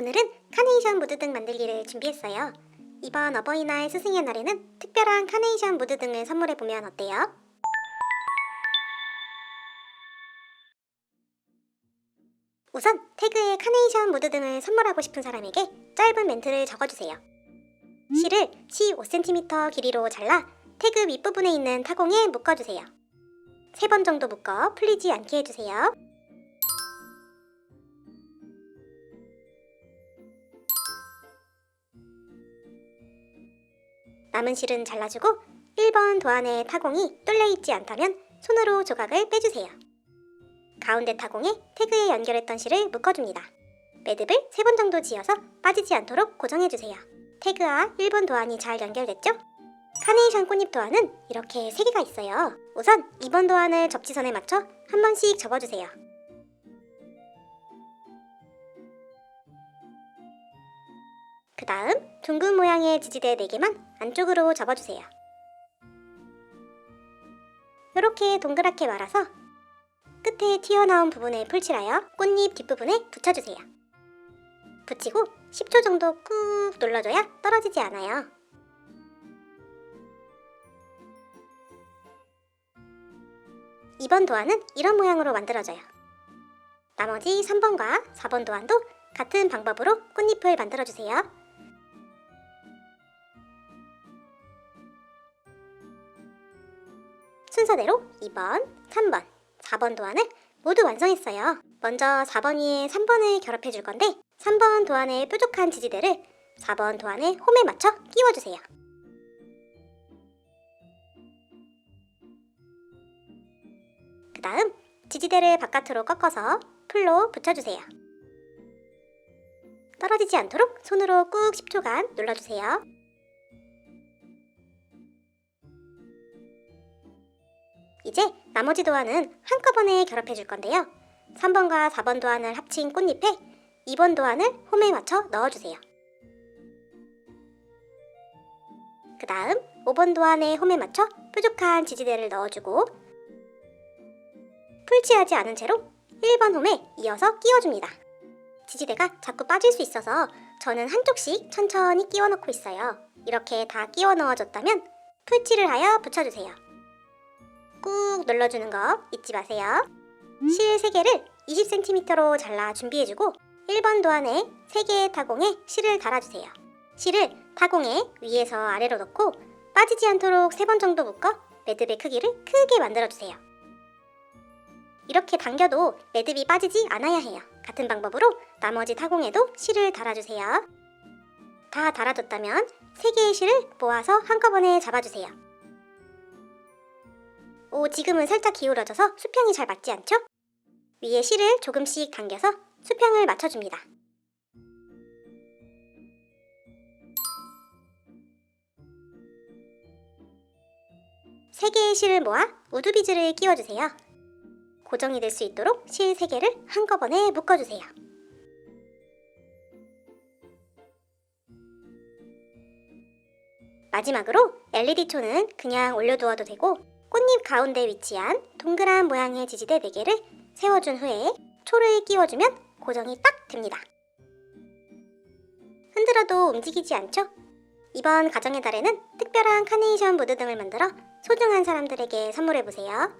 오늘은 카네이션 무드 등 만들기를 준비했어요. 이번 어버이날 스승의 날에는 특별한 카네이션 무드 등을 선물해보면 어때요? 우선 태그에 카네이션 무드 등을 선물하고 싶은 사람에게 짧은 멘트를 적어주세요. 실을 시 5cm 길이로 잘라 태그 윗부분에 있는 타공에 묶어주세요. 세 번 정도 묶어 풀리지 않게 해주세요. 남은 실은 잘라주고 1번 도안의 타공이 뚫려 있지 않다면 손으로 조각을 빼주세요. 가운데 타공에 태그에 연결했던 실을 묶어줍니다. 매듭을 3번 정도 지어서 빠지지 않도록 고정해주세요. 태그와 1번 도안이 잘 연결됐죠? 카네이션 꽃잎 도안은 이렇게 3개가 있어요. 우선 2번 도안을 접지선에 맞춰 한 번씩 접어주세요. 그 다음 둥근 모양의 지지대 4개만 안쪽으로 접어주세요. 이렇게 동그랗게 말아서 끝에 튀어나온 부분에 풀칠하여 꽃잎 뒷부분에 붙여주세요. 붙이고 10초 정도 꾹 눌러줘야 떨어지지 않아요. 이번 도안은 이런 모양으로 만들어져요. 나머지 3번과 4번 도안도 같은 방법으로 꽃잎을 만들어주세요. 순서대로 2번, 3번, 4번 도안을 모두 완성했어요. 먼저 4번 위에 3번을 결합해 줄 건데 3번 도안의 뾰족한 지지대를 4번 도안의 홈에 맞춰 끼워주세요. 그 다음 지지대를 바깥으로 꺾어서 풀로 붙여주세요. 떨어지지 않도록 손으로 꾹 10초간 눌러주세요. 이제 나머지 도안은 한꺼번에 결합해 줄 건데요. 3번과 4번 도안을 합친 꽃잎에 2번 도안을 홈에 맞춰 넣어주세요. 그 다음 5번 도안의 홈에 맞춰 뾰족한 지지대를 넣어주고 풀칠하지 않은 채로 1번 홈에 이어서 끼워줍니다. 지지대가 자꾸 빠질 수 있어서 저는 한쪽씩 천천히 끼워 넣고 있어요. 이렇게 다 끼워 넣어줬다면 풀칠을 하여 붙여주세요. 꾹 눌러주는 거 잊지 마세요. 실 3개를 20cm로 잘라 준비해주고 1번 도안에 3개의 타공에 실을 달아주세요. 실을 타공에 위에서 아래로 넣고 빠지지 않도록 3번 정도 묶어 매듭의 크기를 크게 만들어주세요. 이렇게 당겨도 매듭이 빠지지 않아야 해요. 같은 방법으로 나머지 타공에도 실을 달아주세요. 다 달아줬다면 3개의 실을 모아서 한꺼번에 잡아주세요. 오, 지금은 살짝 기울어져서 수평이 잘 맞지 않죠? 위에 실을 조금씩 당겨서 수평을 맞춰줍니다. 세 개의 실을 모아 우드비즈를 끼워주세요. 고정이 될 수 있도록 실 3개를 한꺼번에 묶어주세요. 마지막으로 LED초는 그냥 올려두어도 되고 꽃잎 가운데 위치한 동그란 모양의 지지대 4개를 세워준 후에 초를 끼워주면 고정이 딱 됩니다. 흔들어도 움직이지 않죠? 이번 가정의 달에는 특별한 카네이션 무드 등을 만들어 소중한 사람들에게 선물해보세요.